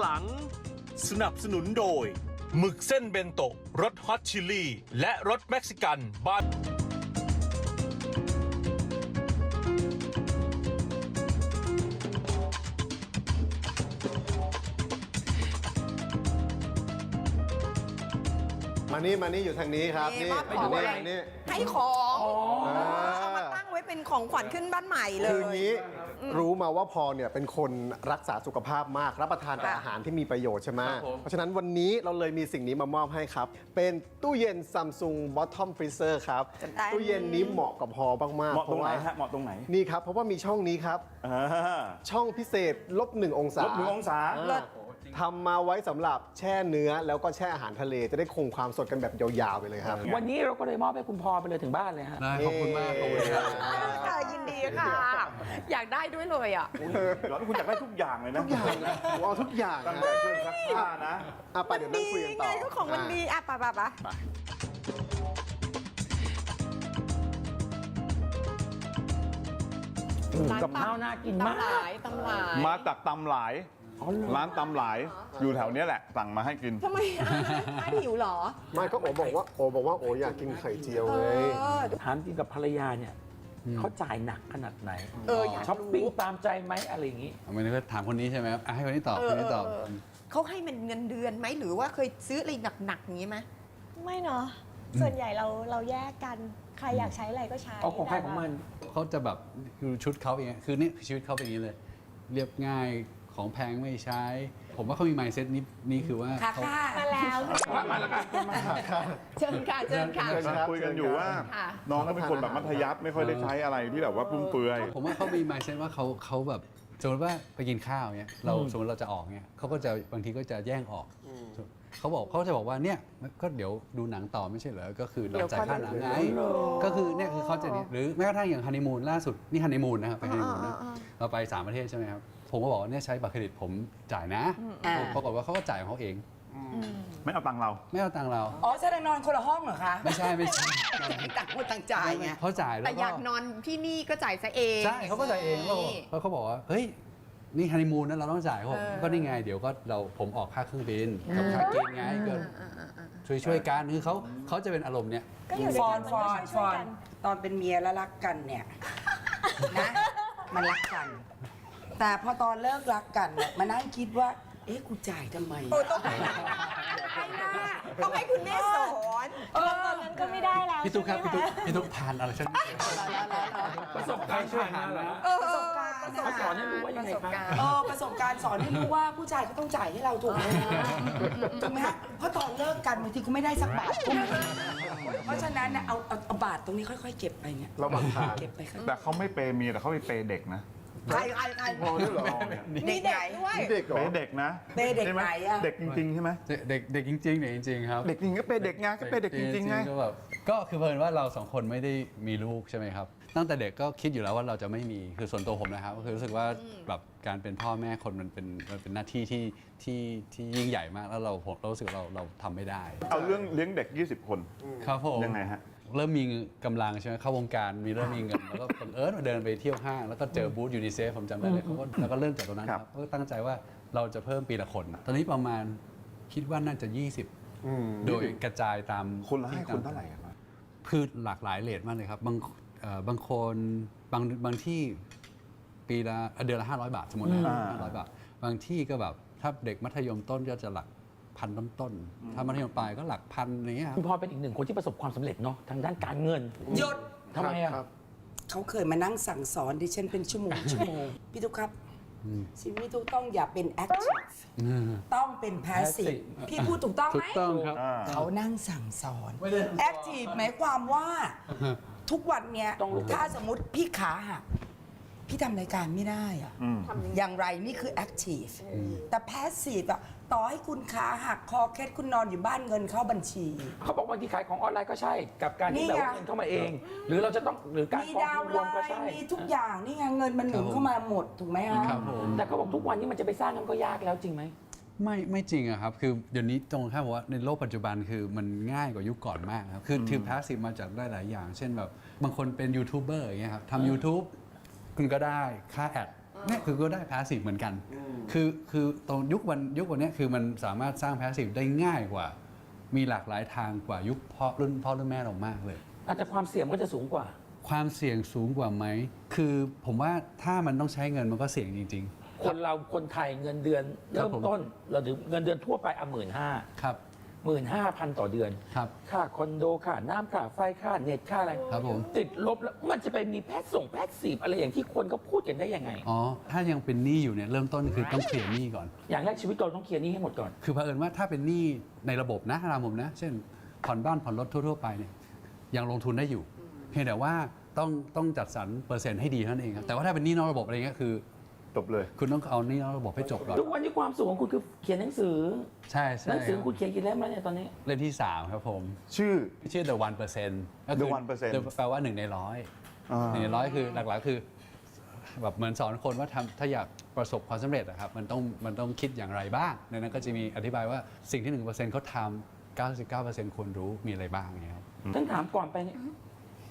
หลัง สนับสนุนโดยหมึกเส้นเบนโตะรสฮอตชิลลี่ และรสเม็กซิกันบ้านมานี่มานี่อยู่ทางนี้ครับนี่นี่มอบขอองยู่นี่อะไรนี่ให้ของเออเอามาตั้งไว้ เป็นของขวัญขึ้นบ้านใหม่เลยคืออย่างนี้รู้มาว่าพอเนี่ยเป็นคนรักษาสุขภาพมาก รับประทานแต่ค่ะ อาหารที่มีประโยชน์ใช่ไหมครับผม เพราะฉะนั้นวันนี้เราเลยมีสิ่งนี้มามอบให้ครับ เป็นตู้เย็น Samsung Bottom Freezer ครับตู้เย็นนี้เหมาะกับพอมากๆเหมาะตรงไหนพว่ฮะเหมาะตรงไหนนี่ครับเพราะว่ามีช่องนี้ครับ อ่าช่องพิเศษลบหนึ่งองศาลบหนึ่งองศา อ่ ทำมาไว้สำหรับแช่เนื้อแล้วก็แช่อาหารทะเลจะได้คงความสดกันแบบยาวๆไปเลยครับ วันนี้เราก็เลยมอบให้คุณพอไปเลยถึงบ้านเลยฮะ ได้ขอบคุณมากขอบคุณครับค่ะยินดีค่ะ อยากได้ด้วยเลยอะเดี๋ยวคุณอยากได้ทุกอย่างเลยนะทุกอย่างนะผมเอาทุกอย่างตั้งนะแต่เครื่องซักผ้านะ อะไปเดี๋ยวนั่งคุยกันต่อไงก็ของมันดีอะไปไปไปกับข้าวน่ากินมากตำหลายตำหลายมาจากตำหลาย อ๋อเหรอร้านตำหลายอยู่แถวเนี้ยแหละ สั่งมาให้กิน ทำไมอะไม่หิวเหรอไม่ก็โอบอกว่าโอบอกว่าโออยากกินไข่เจียวเอไงอ ถามจริงกับภรรยาเนี่ยเขาจ่ายหนักขนาดไหนเอออยากช้อปปิ้งรู้ตามใจไหมอะไรอย่างงี้ เอาไม่ได้ก็ถามคนนี้ใช่ไหมครับอะให้คนนี้ตอบเออคนนี้ตอบเออเออเขาให้มันเงินเดือนไหมหรือว่าเคยซื้ออะไรหนักๆอย่างนี้ไหม ไม่เนาะส่วนใหญ่เราเราแยกกันใครอยากใช้อะไรก็ใช้เอาของใครของมัน เขาจะแบบคือชุดเขาเองอะคือนี่คือชีวิตเขาเป็นอย่างนี้เลย เรียบง่าย ของแพงไม่ใช้ ผมว่าเขามี mindset นี้นี่คือว่าค่ะเขา ค่ะมาแล้วมาแล้วกันเชิญค่ะเชิญค่ะ เชิญครับคุยกันอยู่ว่า ค่ะ น้องก็เป็นคนแบบมัธยัสถ์ไม่ค่อยได้ใช้อะไรที่แบบว่าฟุ่มเฟือย ผมว่าเขามี mindset ว่าเขาเขาแบบสมมติว่าไปกินข้าวเนี่ยเราสมมติเราจะออกเนี่ยเขาก็จะบางทีก็จะแย่งออกเขาบอกเขาจะบอกว่าเนี่ยก็เดี๋ยวดูหนังต่อไม่ใช่เหรอก็คือเราจ่ายค่าหนังไงก็คือเนี่ยคือเขาจะเนี่ยหรือแม้กระทั่งอย่างฮันนีมูนล่าสุดนี่ฮันนีมูนนะครับไปฮันนีมูนนะเราไปสามประเทศใช่ไหมครับ ผมก็บอกว่าเนี่ยใช้บัตรเครดิตผมจ่ายนะอ่า ปรากฏว่าเขาก็จ่ายของเขาเอง ไม่เอาตังค์เรา ไม่เอาตังค์เรา อ๋อแสดงนอนคนละห้องเหรอคะไม่ใช่ไม่ใช่ต่างคนต่างจ่ายไง เขาจ่ายแล้วแต่ก็ อยากนอนที่นี่ก็จ่ายซะเองใช่เขาก็จ่ายเองแล้วแล้วเขาบอกว่า เฮ้ย นี่ฮันนีมูนนะเราต้องจ่ายเขาบอกเออ ก็นี่ไง เดี๋ยวก็เราผมออกค่าเครื่องบินกับค่ากินไงก็ช่วยช่วยๆกันคือเขาเขาจะเป็นอารมณ์เนี้ยก็อยู่ฟด้วยอกันนฟมันอก็นฟช่วอยน ๆกัน ตอนเป็นเมียแล้วรักกันเนี่ย นะ มันรักกัน แต่พอตอนเลิกรักกันเนี่ยมานั่งคิดว่า เอ๊ะกูจ่ายทำไม โอ้ต้องให้ต้องให้คุณแม่สอนตอนนั้นก็ไม่ได้แล้วพี่ตุ๊กครับใช่พี่ไหมตุ๊กคะพี่ตุ๊กทานอะไรฉันประสบการณ์ช่วยหาแล้ว เออประสบการณ์เขาสอนให้รู้ว่ายังไงประสบคะการณ์เออประสบการณ์สอนให้รู้ว่าผู้ชายก็ต้องจ่ายให้เราถูกไหมถูกไหมฮะเพราะตอนเลิกกันบางทีก็ไม่ได้สักบาทก็มีเพราะฉะนั้นเนี่ยเอาเอาเอาบาทตรงนี้ค่อยๆเก็บไปเนี่ยระหว่างทางเก็บไปค่อยแต่เขาไม่เปย์เมียแต่เขาไปเปย์เด็กนะ ใครใครใครพอด้วยเหรอมีเด็กด้วยนี่เด็กเหรอเปย์เด็กนะเปย์เด็กใช่มไหนอะเด็กจริงๆใช่ไหมเด็กเด็กจริงๆเด็กจริงๆครับ เด็กจริงก็เปย์เด็กไงก็เปย์เด็กจริงๆไงก็แบบก็คือเพิ่นว่าเราสองคนไม่ได้มีลูกใช่ไหมครับ ตั้งแต่เด็กก็คิดอยู่แล้วว่าเราจะไม่มีคือส่วนตัวผมนะครับก็คือรู้สึกว่าแบบการเป็นพ่อแม่คนมันเป็นมันเป็นหน้าที่ที่ที่ที่ยิ่งใหญ่มากแล้วเราผมเรารู้สึกว่าเราเราทำไม่ได้ เอาเรื่องเลี้ยงเด็ก 20 คนครับผมยังไงฮะ เริ่มมีกำลังใช่ไหมเข้าวงการมีเริ่มมีเงิน แล้วก็บังเอิญมาเดินไปเที่ยวห้าง แล้วก็เจอบูธยูนิเซฟผมจำได้เลยเขาก็แล้วก็เริ่มจากตรงนั้นคครัรับบก็ตั้งใจว่าเราจะเพิ่มปีละคน ตอนนี้ประมาณคิดว่าน่าจะ 20 อืมโดยกระจายตามคนละให้ที่คนเท่าไหร่ครับคือหลากหลายเลทมากเลยครับ บางเอ่อบางคนบางบางที่ปีละเอ่อเดือนละ 500 บาทสมมตินะอ่าห้าร้อยบาท บางที่ก็แบบถ้าเด็กมัธยมต้นก็จะหลัก พันต้นต้นๆถ้ามัธยมปลายก็หลักพันอะไรเงี้ยครับ คุณพอเป็นอีกหนึ่งคนที่ประสบความสำเร็จเนาะทางด้านการเงินๆหยุดทำไมอะ ครับเขาเคยมานั่งสั่งสอนดิฉันเป็นชั่วโมง ชั่วโมงพี่ทุกครับชีวิตพี่ทุกต้องอย่าเป็น active ต้องเป็น passive พี่พูดถูกต้องถูไหมกต้องครับ อ่า เขานั่งสั่งสอน active หมายความว่า ทุกวันเนี้ยต้องลุก ถ้าสมมติพี่ขาหัก พี่ทำรายการไม่ได้อะอืมอย่างไรนี่คือ active แต่ passive อะต่อให้คุณขาหักคอเคล็ดคุณนอนอยู่บ้านเงินเข้าบัญชี เขาบอกบางทีขายของออนไลน์ก็ใช่ กับการที่นี่แบบไงว่าเงินเข้ามาเอง หรือเราจะต้องหรือการมีกองดาวทุนน์รวมก็ไลใช่น์มีทุกอย่างนี่ไงเงินมันหมุนครับผมเข้ามาหมดถูกไหมฮะ ครับผม แต่เขาบอกทุกวันนี้มันจะไปสร้างกันก็ยากแล้วจริงไหม ไม่ไม่จริงอะครับ คือเดี๋ยวนี้ตรงข้ามบอกว่าในโลกปัจจุบันคือมันง่ายกว่ายุคก่อนมากครับ คือถือพาสซีฟมาจากได้หลายอย่าง เช่นแบบบางคนเป็นยูทูบเบอร์อย่างเงี้ยครับทำ YouTube คุณก็ได้ค่าแอดเนี่ยคือก็ได้พาสซีฟเหมือนกัน คือคือตรงยุควันยุควันเนี้ยคือมันสามารถสร้างพาสซีฟได้ง่ายกว่า มีหลากหลายทางกว่ายุคพ่อรุ่นพ่อรุ่นแม่เรามากเลยอาจจะความเสี่ยงก็จะสูงกว่า ความเสี่ยงสูงกว่าไหม คือผมว่าถ้ามันต้องใช้เงินมันก็เสี่ยงจริงคนเราคนไทยเงินเดือนครัเริ่บมผมต้นเราถึงเงินเดือนทั่วไปอะหมื่นห้าๆครับ หมื่นห้าพันต่อเดือน ครับ ค่าคอนโดค่าน้ำค่าไฟค่าเน็ตค่าอะไรครับผม ติดลบแล้วมันจะไปมีแพทส่งแพทสีบอะไรอย่างที่คนก็พูดกันได้ยังไง อ๋อ ถ้ายังเป็นหนี้อยู่เนี่ยเริ่มต้นคือต้องเคลียร์หนี้ก่อน อย่างแรกชีวิตเราต้องเคลียร์หนี้ให้หมดก่อน คือเผอิญว่าถ้าเป็นหนี้ในระบบนะตามผมนะ เช่น ผ่อนบ้านผ่อนรถทั่ว ๆ ไปเนี่ยยังลงทุนได้อยู่ เพียงแต่ว่าต้องต้องจัดสรรเปอร์เซ็นต์ให้ดีเท่านั้นเองครับแต่ว่าถ้าเป็นหนี้นอกระบบอะไรเงี้ยคือ จบเลย คุณต้องเอาหนี้นอกระบบให้จบก่อน ทุกวันนี้ความสุขของคุณคือเขียนหนังสือใช่ใช่หนังสือครับคุณเขียนกี่เล่มแล้วเนี่ยตอนนี้ เล่มที่ 3 ครับผม ชื่อ ชื่อ the one percent ก็คื The 1%แปลว่าหนึ่งในร้อยอ่า หนึ่งในร้อยคือหลักๆคือแบบเหมือนสอนคนว่าทำถ้าอยากประสบความสำเร็จอะครับมันต้องมันต้องคิดอย่างไรบ้างในนั้นก็จะมีอธิบายว่าสิ่งที่ 1%เขาทำ99%ควรรู้มีอะไรบ้างเนี่ยครับฉันถามก่อนไปเนี่ย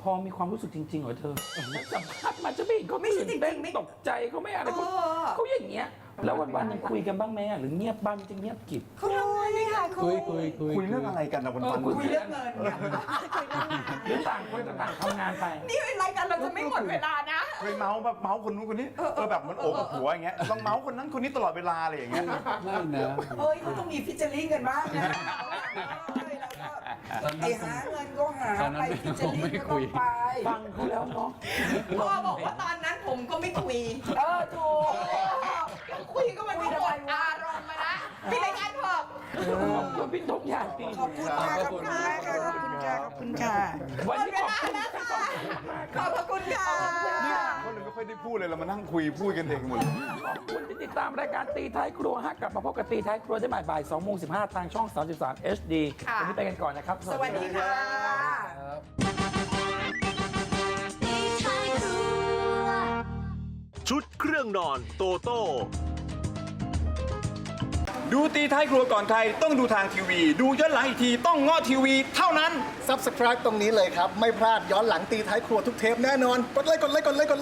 พอมีความรู้สึกจริงๆเหรอเธอฉันสัมภาษณ์มาจะไม่เห็นเขาไม่ใช่ตื่นเต้นจริงๆไม่ตกใจเขาไม่อะไรเขาเออ เขาอย่างเงี้ย แล้ววันๆหนึงคุยกันบ้างไหมอะหรือเงียบบ้างจะเงียบกิบ เขาทำงานนี่ค่ะคุยคุยคุยคุยเรื่องอะไรกันนะวันวันเออคุยเรื่องเงินหรือต่างคนต่างทำงานไป นี่รายการเราจะไม่หมดเวลานะ เคยเมาส์แบบเมาส์คนนู้นคนนี้เออแบบมันโอบกับหัวอย่างเงี้ยต้องเมาส์คนนั้นคนนี้ตลอดเวลาอะไรอย่างเงี้ย ไม่นะเฮ้ยเขาต้องมีฟิชเชอร์ลิงกันบ้างนะ ไอ้หาเงินก็หาตอนนั้นไปไม่ฟิชเชอร์ลิงไม่ก็คุต้องยไปฟังเขาแล้วเนาะพ่อบอกว่าตอนนั้นผมก็ไม่คุย เออถูกคุยก็มัน ขอบคุณพี่ทงยานปีขอบคุณค่ะขอบคุณค่ะขอบคุณค่ะขอบคุณค่ะวันนี้ขอบคุณทั้งสองคนมากขอบพระคุณค่ะเขาเลยไม่ค่อยได้พูดเลยเรามานั่งคุยพูดกันเองหมดเลยขอบคุณที่ติดตามรายการตีท้ายครัวฮะกลับมาพบกับตีท้ายครัวได้ใหม่บ่าย2โมง15 ทางช่อง 33 HD ค่ะวันนี้ไปกันก่อนนะครับ สวัสดีค่ะชุดเครื่องนอนโตโต้ ดูตีท้ายครัวก่อนใครต้องดูทางทีวี ดูย้อนหลังอีกทีต้องง้อทีวี เท่านั้น Subscribe ตรงนี้เลยครับ ไม่พลาดย้อนหลังตีท้ายครัวทุกเทปแน่นอน กดไลค์กดไลค์กดไลค์กดไลค์